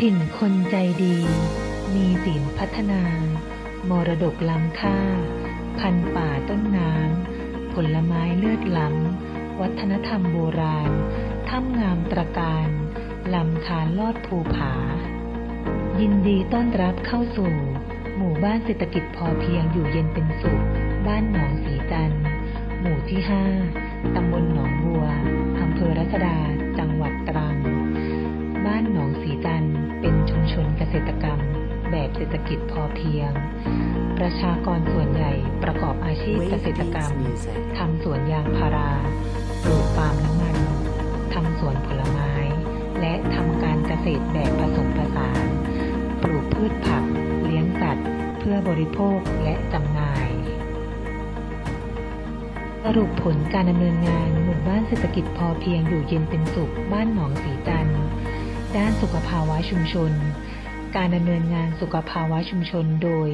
ถิ่นคนใจดี มีศีลพัฒนา มรดกล้ำค่า พันป่าต้นน้ำผลไม้เลือดล้ำ วัฒนธรรมโบราณ ถ้ำงามตระการลำธารลอดภูผา ยินดีต้อนรับเข้าสู่ หมู่บ้านเศรษฐกิจพอเพียงอยู่เย็นเป็นสุข บ้านหนองสีจันหมู่ที่5ตำบลหนองบัวอำเภอรัศดา กิจพอเพียง ประชากรส่วนใหญ่ประกอบอาชีพเกษตรกรรมทำสวนยางพาราปลูกปาล์มน้ำมันทำสวนผลไม้ และทำการเกษตรแบบผสมผสาน ปลูกพืชผัก เลี้ยงสัตว์ เพื่อบริโภคและจำหน่าย สรุปผลการดำเนินงานหมู่บ้านเศรษฐกิจพอเพียงอยู่เย็นเป็นสุข บ้านหนองสีจันทร์ด้านสุขภาวะชุมชน การดำเนินงานสุขภาวะชุมชนโดย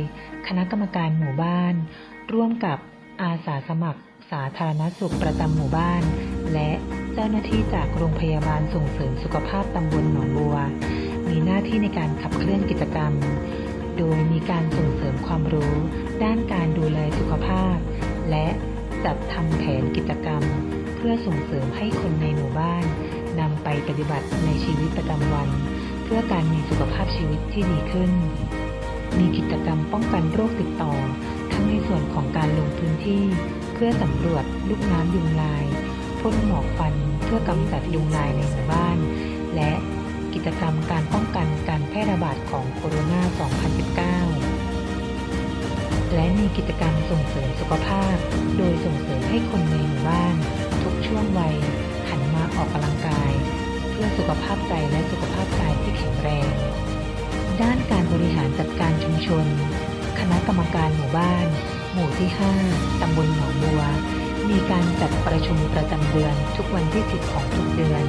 คณะกรรมการหมู่บ้าน ร่วมกับอาสาสมัคร สาธารณสุขประจำหมู่บ้าน และเจ้าหน้าที่จากโรงพยาบาลส่งเสริมสุขภาพตำบลหนองบัว มีหน้าที่ในการขับเคลื่อนกิจกรรม โดยมีการส่งเสริมความรู้ ด้านการดูแลสุขภาพ และจัดทำแผนกิจกรรม เพื่อส่งเสริมให้คนในหมู่บ้านนำไปปฏิบัติในชีวิตประจำวัน พื่อการมีสุขภาพชีวิตที่ดีขึ้น มีกิจกรรมป้องกันโรคติดต่อ ทั้งในส่วนของการลงพื้นที่ เพื่อสำรวจลูกน้ำยุงลายพ่นหมอกควันเพื่อกำจัดยุงลายในหมู่บ้าน และกิจกรรมการป้องกันการแพร่ระบาดของโคโรนา 2019 และมีกิจกรรมส่งเสริมสุขภาพ โดยส่งเสริมให้คนในหมู่บ้าน ทุกช่วงวัยหันมาออกกำลังกาย พื่อสุขภาพใจและสุขภาพกายที่แข็งแรง ด้านการบริหารจัดการชุมชน คณะกรรมการหมู่บ้าน หมู่ที่ 5 ตำบลหนองบัว มีการจัดประชุมประจำเดือนทุกวันที่ 10 ของทุกเดือน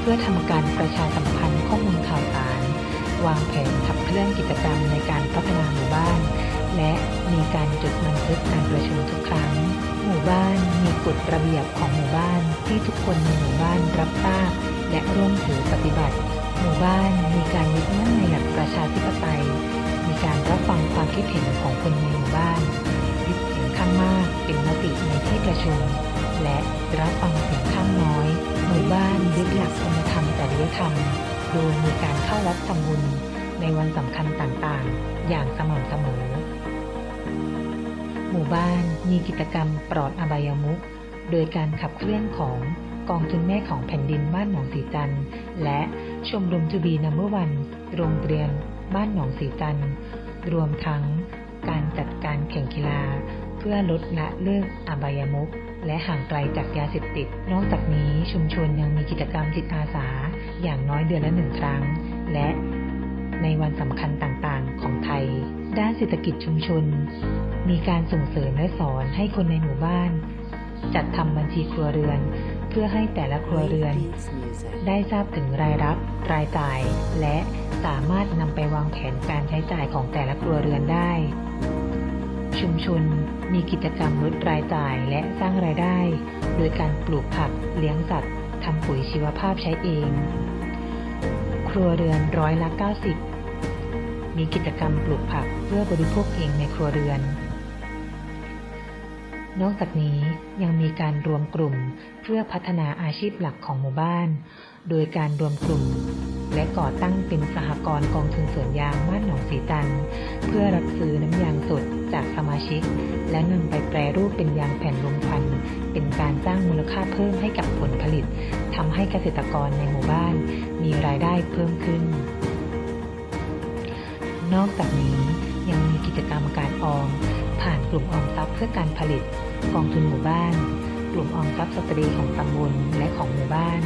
เพื่อทำการประชาสัมพันธ์ข้อมูลข่าวสาร วางแผนขับเคลื่อนกิจกรรมในการพัฒนาหมู่บ้าน และมีการจดบันทึกการประชุมทุกครั้ง หมู่บ้านมีกฎระเบียบของหมู่บ้านที่ทุกคนในหมู่บ้านรับทราบ และร่วมถือปฏิบัติ หมู่บ้านมีการยึดมั่นในหลักประชาธิปไตย มีการรับฟังความคิดเห็นของคนในหมู่บ้านยึดเสียงข้างมากเป็นมติในที่ประชุม และรับฟังเสียงข้างน้อย หมู่บ้านยึดหลักคุณธรรมจริยธรรม โดยมีการเข้าวัดทำบุญในวันสำคัญต่างๆ อย่างสม่ำเสมอ หมู่บ้านมีกิจกรรมปลอดอบายมุขโดยการขับเคลื่อนของ องทุนแม่ของแผ่นดินบ้านหนองสีจันทร์และชมรมจูบีนัมเบอร์วันโรงเรียนบ้านหนองสีจันทร์รวมทั้งการจัดการแข่งกีฬา เพื่อลดละเลิกอบายมุขและห่างไกลจากยาเสพติด นอกจากนี้ชุมชนยังมีกิจกรรมจิตอาสา อย่างน้อยเดือนละหนึ่งครั้ง และในวันสำคัญต่างๆ ของไทย ด้านเศรษฐกิจชุมชน มีการส่งเสริมและสอนให้คนในหมู่บ้าน จัดทำบัญชีครัวเรือน เพื่อให้แต่ละครัวเรือน ได้ทราบถึงรายรับ รายจ่าย และสามารถนำไปวางแผนการใช้จ่ายของแต่ละครัวเรือนได้ ชุมชนมีกิจกรรมลดรายจ่ายและสร้างรายได้ โดยการปลูกผักเลี้ยงสัตว์ทำปุ๋ยชีวภาพใช้เอง ครัวเรือนร้อยละ 90 มีกิจกรรมปลูกผักเพื่อบริโภคเองในครัวเรือน นอกจากนี้ยังมีการรวมกลุ่มเพื่อพัฒนาอาชีพหลักของหมู่บ้าน โดยการรวมกลุ่ม และก่อตั้งเป็นสหกรณ์กองทุนสวนยางบ้านหนองสีจัน เพื่อรับซื้อน้ำยางสดจากสมาชิก และนำไปแปรรูปเป็นยางแผ่นรวมควัน เป็นการสร้างมูลค่าเพิ่มให้กับผลผลิตทำให้เกษตรกรในหมู่บ้าน มีรายได้เพิ่มขึ้น นอกจากนี้ยังมีกิจกรรมการออม กลุ่มออมทรัพย์เพื่อการผลิต กองทุนหมู่บ้าน กลุ่มออมทรัพย์สตรีของตำบลและของหมู่บ้าน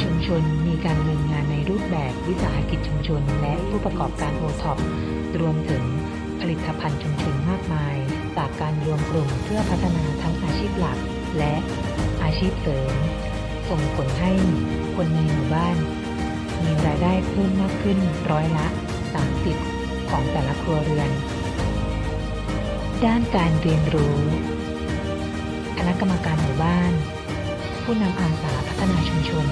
ชุมชนมีการดำเนินงานในรูปแบบวิสาหกิจชุมชน และผู้ประกอบการโอท็อปรวมถึงผลิตภัณฑ์ชุมชนมากมาย จากการรวมกลุ่มเพื่อพัฒนาทั้งอาชีพหลัก และอาชีพเสริม ส่งผลให้คนในหมู่บ้าน มีรายได้เพิ่มมากขึ้นร้อยละ 30 ของแต่ละครัวเรือน ด้านการเรียนรู้ คณะกรรมการหมู่บ้าน ผู้นำอาสาพัฒนาชุมชน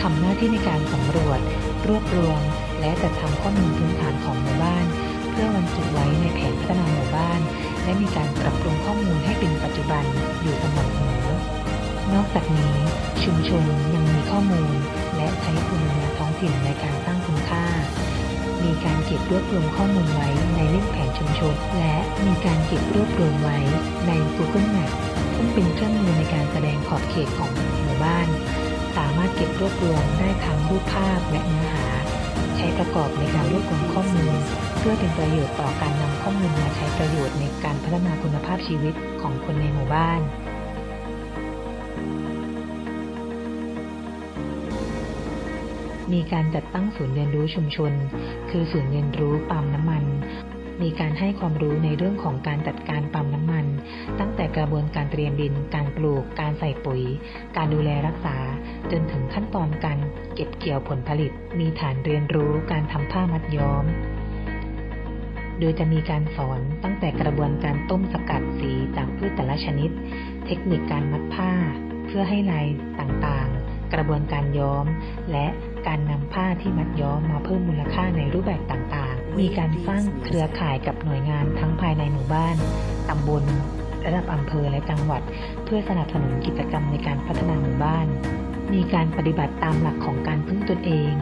ทำหน้าที่ในการสำรวจ รวบรวม และจัดทำข้อมูลพื้นฐานของหมู่บ้าน เพื่อบรรจุไว้ในแผนพัฒนาหมู่บ้าน และมีการปรับปรุงข้อมูลให้เป็นปัจจุบันอยู่สม่ำเสมอนอกจากนี้ชุมชนยังมีข้อมูล และใช้ภูมิปัญญาท้องถิ่นในการสร้างคุณค่า มีการเก็บรวบรวมข้อมูลไว้ในเล่มแผนชุมชน และมีการเก็บรวบรวมไว้ใน Google Map ซึ่งเป็นเครื่องมือในการแสดงขอบเขตของหมู่บ้าน สามารถเก็บรวบรวมได้ทั้งรูปภาพและเนื้อหา ใช้ประกอบในการรวบรวมข้อมูล เพื่อเป็นประโยชน์ต่อการนำข้อมูลมาใช้ประโยชน์ในการพัฒนาคุณภาพชีวิตของคนในหมู่บ้าน มีการจัดตั้งศูนย์เรียนรู้ชุมชน คือศูนย์เรียนรู้ปั๊มน้ำมัน มีการให้ความรู้ในเรื่องของการจัดการปั๊มน้ำมัน ตั้งแต่กระบวนการเตรียมดิน การปลูก การใส่ปุ๋ย การดูแลรักษา จนถึงขั้นตอนการเก็บเกี่ยวผลผลิต มีฐานเรียนรู้การทำผ้ามัดย้อมโดยจะมีการสอนตั้งแต่กระบวนการต้มสกัดสีจากพืชแต่ละชนิด เทคนิคการมัดผ้า เพื่อให้ลายต่างๆ กระบวนการย้อม และ การนำผ้าที่มัดย้อมมาเพิ่มมูลค่าในรูปแบบต่างๆ มีการสร้างเครือข่ายกับหน่วยงานทั้งภายในหมู่บ้านตำบลระดับอำเภอและจังหวัด เพื่อสนับสนุนกิจกรรมในการพัฒนาหมู่บ้าน มีการปฏิบัติตามหลักของการพึ่งตนเอง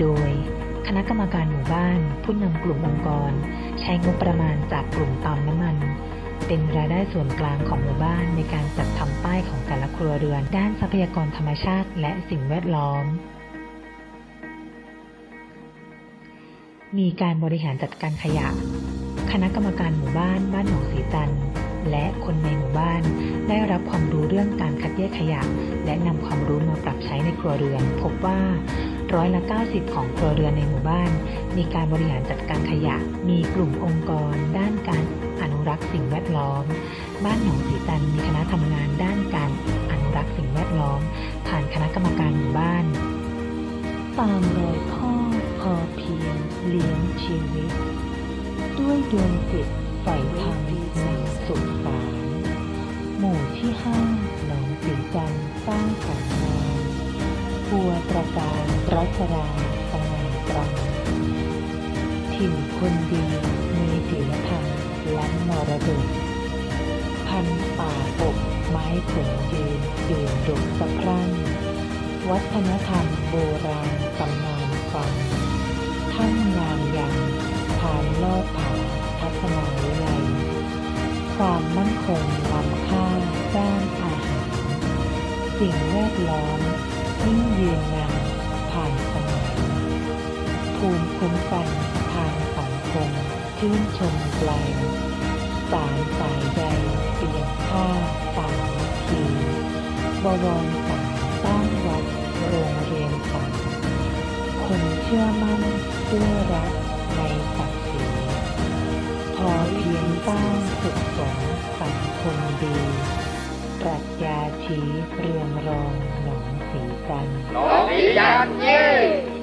โดยคณะกรรมการหมู่บ้าน ผู้นำกลุ่มองค์กร ใช้งบประมาณจากกลุ่มปั๊มน้ำมัน เป็นรายได้ส่วนกลางของหมู่บ้านในการจัดทำป้ายของแต่ละครัวเรือน ด้านทรัพยากรธรรมชาติและสิ่งแวดล้อม มีการบริหารจัดการขยะ คณะกรรมการหมู่บ้านบ้านหนองสีจันทร์และคนในหมู่บ้าน ได้รับความรู้เรื่องการคัดแยกขยะ และนำความรู้มาปรับใช้ในครัวเรือน พบว่าร้อยละ 90 ของครัวเรือนในหมู่บ้าน มีการบริหารจัดการขยะ มีกลุ่มองค์กร ด้านการ อนุรักษ์สิ่งแวดล้อม บ้านหนองสีจันมีคณะทำงานด้านการอนุรักษ์สิ่งแวดล้อม ผ่านคณะกรรมการหมู่บ้านตามรอยพ่อพอเพียงเลี้ยงชีวิต ด้วยดวงจิตใฝ่ธรรมในสุขสารหมู่ที่ห้าหนองสีจันสร้างสรรค์งานบัวตระการรัชดาสง่าตรังถิ่นคนดีมีศีลธรรม ล้ำมรดกพันป่าปกไม้ผลยืนดื่มดกสะพรั่งวัฒนธรรมโบราณตำนานฟังถ้ำงามยังผ่านลอดผาทัศนาวิไลความมั่นคงล้ำค่าด้านอาหาร สิ่งแวดล้อมยิ่งยืนนานผ่านสมัยภูมิคุ้มกัน ชื่นชมไกลสารสายใยเปลี่ยนผ้าสามสีบวรสารสร้างวัดโรงเรียนสารคนเชื่อมั่นด้วยรักในศักดิ์ศรีพอเพียงสร้างสุขสมสังคมดีปรัชญาชี้เรืองรองหนองสีจันทร์น้องสีจันทร์เย่